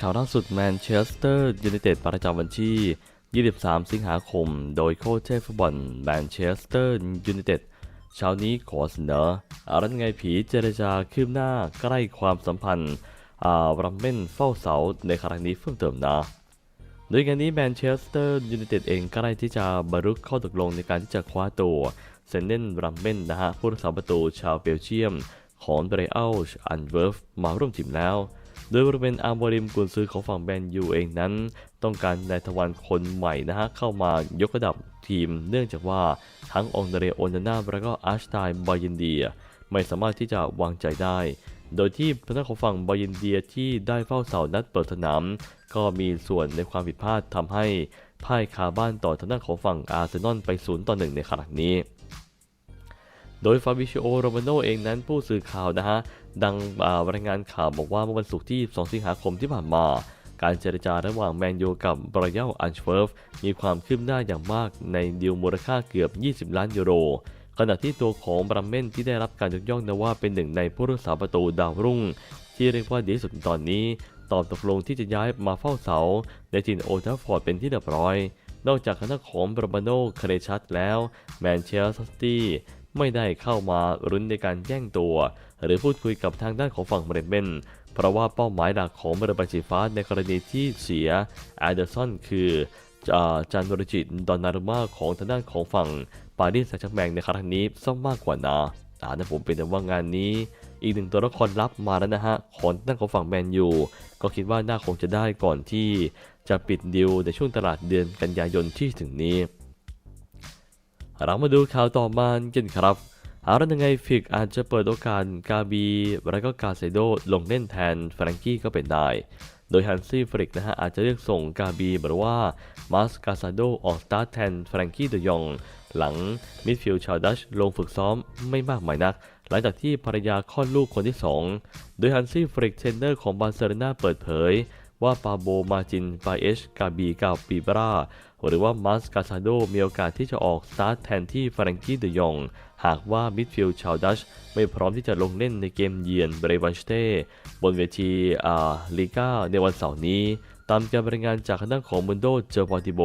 ข่าวล่าสุดแมนเชสเตอร์ยูไนเต็ดประจำวันที่ 23 สิงหาคม โดยโค้ชเทพฟุตบอลแมนเชสเตอร์ยูไนเต็ดเช้านี้ขอเสนออารันไงผีเจรจาคืบหน้าใกล้ความสัมพันธ์อารัมเบนเฝ้าเสาในครั้งนี้เพิ่มเติมนะโดยงานนี้แมนเชสเตอร์ยูไนเต็ดเองก็ได้ที่จะบรรลุข้อตกลงในการที่จะคว้าตัวเซนเดนรัมเบนนะฮะผู้รักษาประตูชาวเบลเยียม ของเบรอัลชอันเวิร์ฟมาร่วมทีมแล้ว โดยบริเวณอาร์บอริมกุนซือของฝั่งแมนยูเองนั้น ต้องการนายทวารคนใหม่นะฮะเข้ามายกระดับทีม เนื่องจากว่าทั้งองเดเรโอนาน่าและก็อาร์ชไตน์บายินเดีย ไม่สามารถที่จะวางใจได้ โดยที่ทางด้านของฝั่งบายินเดียที่ได้เฝ้าเสานัดเปิดสนาม ก็มีส่วนในความผิดพลาดทำให้พ่ายคาบ้านต่อทางด้านของฝั่งอาร์เซนอลไป0ต่อ1ในขณะนี้โดยฟาบิชิโอ โรมาโนเองนั้นผู้สื่อข่าวนะฮะ ดังอ่ารายงานข่าวบอกว่าเมื่อวันศุกร์ที่ 2 สิงหาคมที่ผ่านมา การเจรจาระหว่างแมนยูกับบรยัลอันชเฟิร์ฟมีความคืบหน้าอย่างมากในดีลมูลค่าเกือบ 20 ล้านยูโร ขณะที่ตัวของบรัมเมนที่ได้รับการยกย่องนะว่าเป็นหนึ่งในผู้รักษาประตูดาวรุ่ง ที่เรียกว่าดีที่สุดตอนนี้ ตอบตกลงที่จะย้ายมาเฝ้าเสา ในทีมโอทัฟฟอร์ดเป็นที่เรียบร้อยนอกจากคณะของบรมาโนเคเรชัตแล้ว แมนเชสเตอร์ซิตี้ ไม่ได้เข้ามารุนในการแย่งตัว หรือพูดคุยกับทางด้านของฝั่งเบรเมนเพราะว่าเป้าหมายหลักของเบรบันสีฟ้าในกรณีที่เสียแอเดอร์สันคืออ่าจานโรจิตดอนนารุมาของทางด้านของฝั่งปารีสแซงต์แชร์แมงในครั้งนี้ซ่อมมากกว่านะอ่านะผมเป็นแต่ว่างานนี้ อีกหนึ่งตัวละครลับมาแล้วนะฮะของทางด้านของฝั่งแมนยูก็คิดว่าน่าคงจะได้ก่อนที่จะปิดดิวในช่วงตลาดเดือนกันยายนที่ถึงนี้ เรามาดูข่าวต่อมากันครับเอาแล้วยังไงฟิกอาจจะเปิดโอกาสกาบี และก็กาเซโดลงเล่นแทนแฟรงกี้ก็เป็นได้ โดยฮันซี่ฟริกนะฮะอาจจะเลือกส่งกาบีหรือว่ามาสกาซาโดออกสตาร์ทแทนแฟรงกี้เดยอง หลังมิดฟิลด์ชาวดัชลงฝึกซ้อมไม่มากมายนัก หลังจากที่ภรรยาคลอดลูกคนที่ 2 โดยฮันซี่ฟริกเทรนเนอร์ของบาร์เซโลนาเปิดเผย ว่าปาโบมาจินปาเอชกาบีกาปีบราหรือว่ามาสกาซาโดมีโอกาสที่จะออกสตาร์ทแทนที่ฟรังกี้เดยอง หากว่ามิดฟิลด์ชาวดัชไม่พร้อมที่จะลงเล่นในเกมเยือนเบรวันสเต้บนเวทีอ่าลีกาในวันเสาร์นี้ ตามการรายงานจากคณะของมุนโดเจอร์ปอติโบ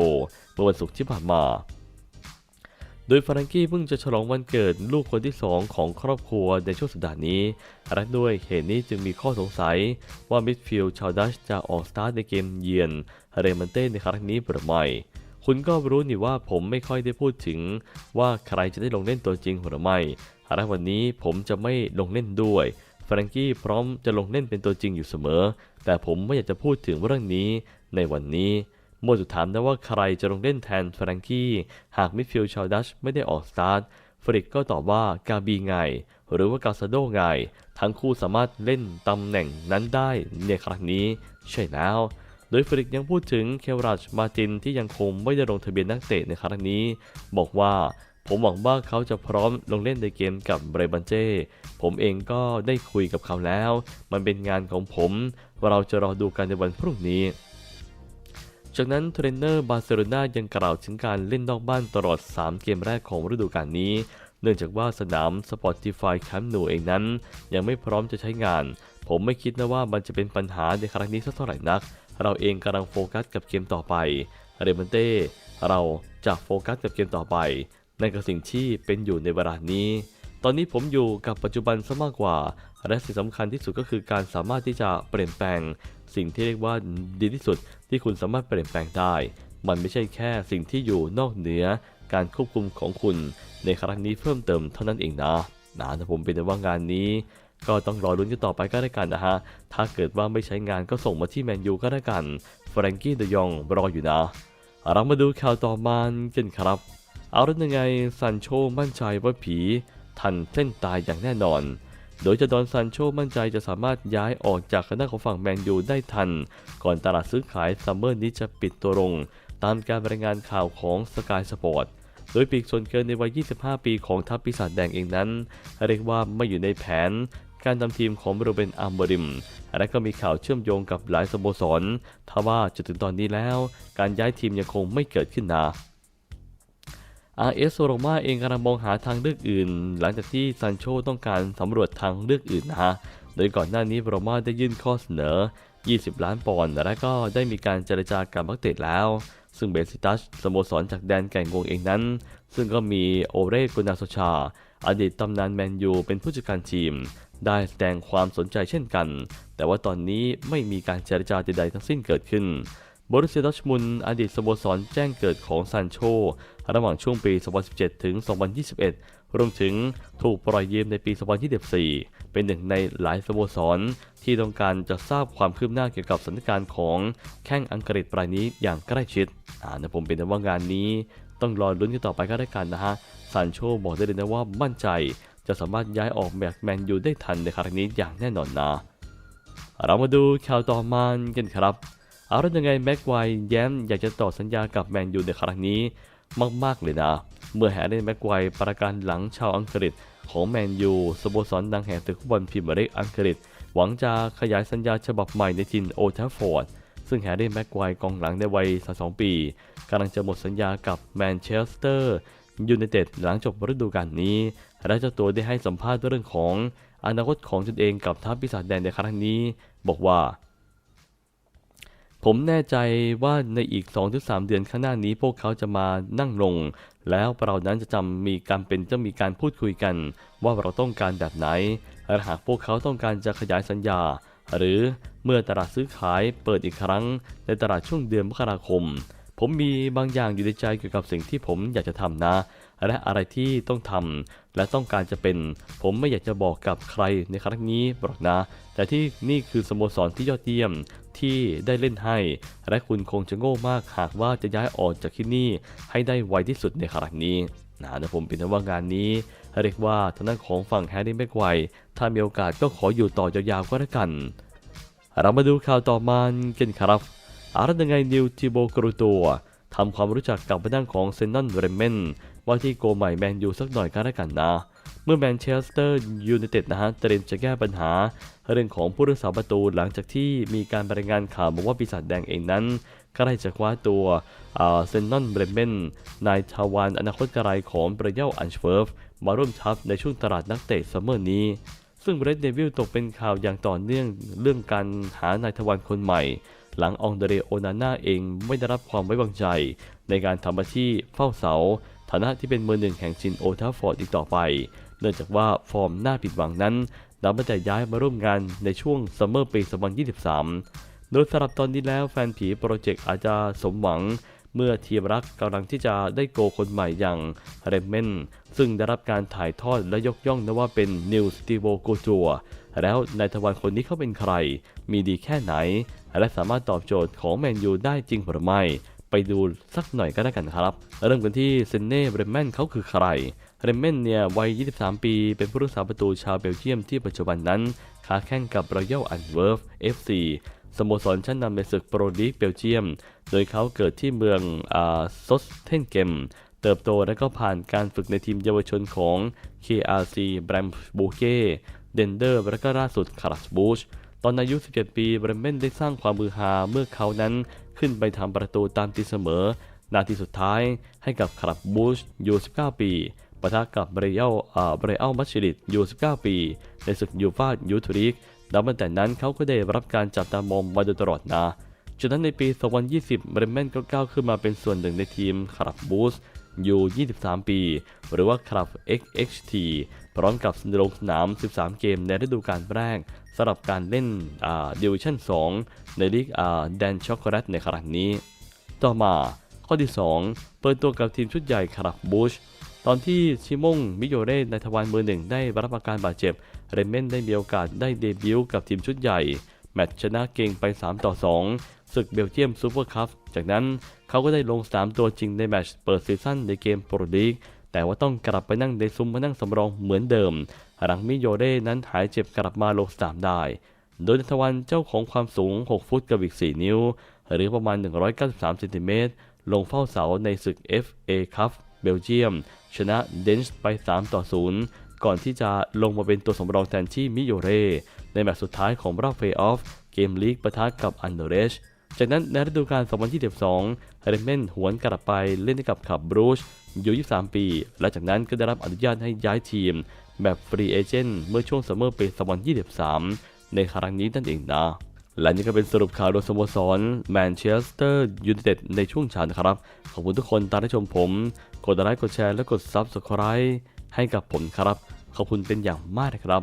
เมื่อวันศุกร์ที่ผ่านมา โดยฟรังกี้เพิ่งจะฉลองวันเกิดลูกคนที่ 2 ของครอบครัวในช่วงสัปดาห์นี้และด้วยเหตุนี้จึงมีข้อสงสัยว่ามิดฟิลด์ชาวดัชจะออกสตาร์ทในเกมเยือนเรมันเต้ในครั้งนี้หรือไม่คุณก็รู้นี่ว่าผมไม่ค่อยได้พูดถึงว่าใครจะได้ลงเล่นตัวจริงหรือไม่และวันนี้ผมจะไม่ลงเล่นด้วยฟรังกี้พร้อมจะลงเล่นเป็นตัวจริงอยู่เสมอ แต่ผมไม่อยากจะพูดถึงเรื่องนี้ในวันนี้ โมวสุดถามนะว่าใครจะลงเล่นแทนแฟรงกี้ หากมิดฟิลด์ชาวดัชไม่ได้ออกสตาร์ทฟริกก็ตอบว่ากาบีไง หรือว่ากาซาโดไง ทั้งคู่สามารถเล่นตำแหน่งนั้นได้ในครั้งนี้ใช่แล้ว โดยฟริกยังพูดถึงเคลรัชมาตินที่ยังคงไม่ได้ลงทะเบียนนักเตะในครั้งนี้ บอกว่าผมหวังว่าเขาจะพร้อมลงเล่นในเกมกับเบรบันเจผมเองก็ได้คุยกับเขาแล้ว มันเป็นงานของผม เราจะรอดูกันในวันพรุ่งนี้ จากนั้นเทรนเนอร์บาร์เซโลนายังกล่าวถึงการเล่นนอกบ้านตลอด 3 เกมแรกของฤดูกาลนี้ เนื่องจากว่าสนาม Spotify Camp Nou เองนั้น ยังไม่พร้อมจะใช้งาน ผมไม่คิดนะว่ามันจะเป็นปัญหาในครั้งนี้สักเท่าไหร่นัก เราเองกำลังโฟกัสกับเกมต่อไป เรมันเต้ เราจะโฟกัสกับเกมต่อไป นั่นคือสิ่งที่เป็นอยู่ในเวลานี้ ตอนนี้ผมอยู่กับปัจจุบันซะมากกว่า และสิ่งสำคัญที่สุดก็คือการสามารถที่จะเปลี่ยนแปลง สิ่งที่เรียกว่าดีที่สุดที่คุณสามารถเปลี่ยนแปลงได้ มันไม่ใช่แค่สิ่งที่อยู่นอกเหนือการควบคุมของคุณ ในครั้งนี้เพิ่มเติมเท่านั้นเองนะนะแต่ผมเป็นแต่ว่างานนี้ ก็ต้องรอลุ้นกันต่อไปก็ได้กันนะฮะ ถ้าเกิดว่าไม่ใช้งานก็ส่งมาที่แมนยูก็ได้กันแฟรงกี้เดยองรออยู่นะ เรามาดูข่าวต่อมากันครับ เอาแล้วยังไงซันโชมั่นใจว่าผี ทันเส้นตายอย่างแน่นอน โดยจะดอนซันโชมั่นใจจะสามารถย้ายออกจากคณะของฝั่งแมนยูได้ทัน ก่อนตลาดซื้อขายซัมเมอร์นี้จะปิดตัวลง ตามการรายงานข่าวของสกายสปอร์ตโดยปีกส่วนเกินในวัย 25 ปีของทัพปีศาจแดงเองนั้น เรียกว่าไม่อยู่ในแผนการทำทีมของบรูเบนอาร์มบริม และก็มีข่าวเชื่อมโยงกับหลายสโมสรทว่าจนถึงตอนนี้แล้ว การย้ายทีมยังคงไม่เกิดขึ้นนะ RS โรมาเองกำลังมองหาทางเลือกอื่น หลังจากที่ซันโชต้องการสำรวจทางเลือกอื่นนะฮะ โดยก่อนหน้านี้โรมาได้ยื่นข้อเสนอ 20 ล้านปอนด์และก็ได้มีการเจรจากับนักเตะแล้ว ซึ่งเบซิตัสสโมสรจากแดนแก่งกงเองนั้น ซึ่งก็มีโอเรกุนาโซชา อดีตตำนานแมนยูเป็นผู้จัดการทีม ได้แสดงความสนใจเช่นกัน แต่ว่าตอนนี้ไม่มีการเจรจาใดๆทั้งสิ้นเกิดขึ้น บรุสเซียดอร์มุนอดีตสโมสรแจ้งเกิดของซานโช ระหว่างช่วงปี 2017 ถึง 2021 รวมถึงถูกปล่อยยืมในปี 2024 เป็นหนึ่งในหลายสโมสร ที่ต้องการจะทราบความคืบหน้าเกี่ยวกับสถานการณ์ของแข้งอังกฤษรายนี้อย่างใกล้ชิดอ่านะผมเป็นแต่ว่างานนี้ ต้องรอลุ้นกันต่อไปก็ได้กันนะฮะซานโชบอกได้เลยนะว่ามั่นใจ จะสามารถย้ายออกแบบแมนยูได้ทันในครั้งนี้อย่างแน่นอนนะ เรามาดูข่าวต่อมากันครับ เอาแล้วยังไงแม็กไวร์แย้มอยากจะต่อสัญญากับแมนยูในครั้งนี้มาก ๆ เลยนะ เมื่อแฮร์รี่แม็กไวร์ประกาศหลังชาวอังกฤษของแมนยูสโมสรดังแห่งศึกฟุตบอลพรีเมียร์ลีกอังกฤษ หวังจะขยายสัญญาฉบับใหม่ในทีมโอทัฟฟอร์ดซึ่งแฮร์รี่แม็กไวร์กองหลังในวัย32ปีกำลังจะหมดสัญญากับแมนเชสเตอร์ยูไนเต็ดหลังจบฤดูกาลนี้ และเจ้าตัวได้ให้สัมภาษณ์เรื่องของอนาคตของตนเองกับทัพปีศาจแดงในครั้งนี้ บอกว่า ผมแน่ใจว่าในอีก 2-3 เดือนข้างหน้านี้พวกเขาจะมานั่งลง แล้วเรานั้นจะจำมีการเป็นจะมีการพูดคุยกัน ว่าเราต้องการแบบไหนและหากพวกเขาต้องการจะขยายสัญญา หรือเมื่อตลาดซื้อขายเปิดอีกครั้ง ในตลาดช่วงเดือนมกราคม ผมมีบางอย่างอยู่ในใจเกี่ยวกับสิ่งที่ผมอยากจะทำนะ และอะไรที่ต้องทำและต้องการจะเป็น ผมไม่อยากจะบอกกับใครในครั้งนี้หรอกนะ แต่ที่นี่คือสโมสรที่ยอดเยี่ยม ที่ได้เล่นให้ และคุณคงจะโง่มากหากว่าจะย้ายออกจากที่นี่ให้ได้ไวที่สุดในครั้งนี้นะแต่ผมเป็นว่างานนี้ เรียกว่าทางด้านของฝั่งแฮร์รี่แม็กไวถ้ามีโอกาสก็ขออยู่ต่อยาวๆก็แล้วกัน เรามาดูข่าวต่อมากันครับอาร์ตยังไงนิวทิโบกรูตัวทำความรู้จักกับผู้นั่งของเซนนอนเรมเมนว่าที่โกใหม่แมนยูสักหน่อยก็แล้วกันนะ เมื่อแมนเชสเตอร์ยูไนเต็ดนะฮะเตรียมจะแก้ปัญหา เรื่องของผู้รักษาประตูหลังจากที่มีการรายงานข่าวบอกว่าปีศาจแดงเองนั้นใกล้จะคว้าตัวเซนนอนเบรเมนนายทาวานอนาคตไกลของเบรเยลอันชเฟิร์ฟมาร่วมทัพในช่วงตลาดนักเตะซัมเมอร์นี้ ซึ่งเบรดเดวิลตกเป็นข่าวอย่างต่อเนื่องเรื่องการหานายทวารคนใหม่ หลังองเดเรโอนาน่าเองไม่ได้รับความไว้วางใจ ในการทำหน้าที่เฝ้าเสา ฐานะที่เป็นมือหนึ่งแห่งชินโอทัฟฟอร์ดอีกต่อไป เนื่องจากว่าฟอร์มน่าผิดหวังนั้นนับตั้งแต่ย้ายมาร่วมงานในช่วงซัมเมอร์ปี 2023 โดยสำหรับตอนนี้แล้วแฟนผีโปรเจกต์อาจจะสมหวังเมื่อทีมรักกำลังที่จะได้โกคนใหม่อย่างเรมเมนซึ่งได้รับการถ่ายทอดและยกย่องนะว่าเป็นนิวสติโวโกจัวแล้วนายทวารคนนี้เขาเป็นใคร มีดีแค่ไหน และสามารถตอบโจทย์ของแมนยูได้จริงหรือไม่ ไปดูสักหน่อยก็ได้กันครับ เริ่มกันที่เซนเน่เรมเมนเขาคือใคร เรมเมนเนี่ยวัย 23 ปี เป็นผู้รักษาประตูชาวเบลเยียมที่ปัจจุบันนั้นค้าแข่งกับรอยัลอันเวิร์ฟ FC สโมสรชั้นนำในศึกโปรลีกเบลเยียม โดยเขาเกิดที่เมืองอาซสเทนเกม เติบโตและก็ผ่านการฝึกในทีมเยาวชนของ KRC แบรมบูเก้เดนเดอร์และก็ล่าสุดคาราสบูชตอนอายุ 17 ปีเบรเมนได้สร้างความมือฮาเมื่อเขานั้นขึ้นไปทำประตูตามตีเสมอ นาทีสุดท้ายให้กับคาราสบูชอยู่ 19 ปี ปะทะกับเบรเอลเบรเอลมัชริดอยู่ 19 ปี ในศึกยูฟายูทริกนับตั้งแต่นั้นเขาก็ได้รับการจับตามองมาโดยตลอดนะจากนั้นในปี 2020 เบรเมนก็ก้าวขึ้นมาเป็นส่วนหนึ่งในทีมคาราบบูสอยู่ 23 ปี หรือว่าคลับ XXT พร้อมกับลงสนาม 13 เกมในฤดูกาลแรกสำหรับการเล่นดิวิชั่น 2 ในลีกแดนช็อกโกแลตในครั้งนี้ ต่อมาข้อที่ 2 เปิดตัวกับทีมชุดใหญ่คาราบบูช ตอนที่ชิมงมิโยเร่ในทวารมือหนึ่งได้รับอาการบาดเจ็บ เรเมนได้มีโอกาสได้เดบิวต์กับทีมชุดใหญ่ แมตช์ชนะเก่งไป 3 ต่อ 2 ศึกเบลเยียมซูเปอร์คัพ จากนั้นเขาก็ได้ลงสนามตัวจริงในแมตช์เปิดซีซั่นในเกมโปรลีก แต่ว่าต้องกลับไปนั่งในซุ้มมานั่งสำรองเหมือนเดิม หลังมิโยเร่นั้นหายเจ็บกลับมาลงสนามได้ โดยนทวันเจ้าของความสูง 6 ฟุตกับอีก 4 นิ้ว หรือประมาณ 193เซนติเมตรลงเฝ้าเสาในศึก FA คัพ เบลเยียม ชนะเดนช์ไป 3 ต่อ 0 ก่อนที่จะลงมาเป็นตัวสำรองแทนที่มิโยเร ในแมตช์สุดท้ายของรอบเพลย์ออฟเกมลีกปะทะกับอันเดเรช จากนั้นในฤดูกาล 2022 เรเมนหวนกลับไปเล่นกับขับบรูชอยู่ 23 ปี และจากนั้นก็ได้รับอนุญาตให้ย้ายทีม แบบฟรีเอเจนต์เมื่อช่วงซัมเมอร์ปี 2023 ในครั้งนี้นั่นเองนะ และนี่ก็เป็นสรุปข่าวโดยสโมสรแมนเชสเตอร์ยูไนเต็ดในช่วงเช้านะครับ ขอบคุณทุกคนตามที่ชมผม กดไลค์กดแชร์และกด Subscribe ให้กับผมครับ ขอบคุณเป็นอย่างมากนะครับ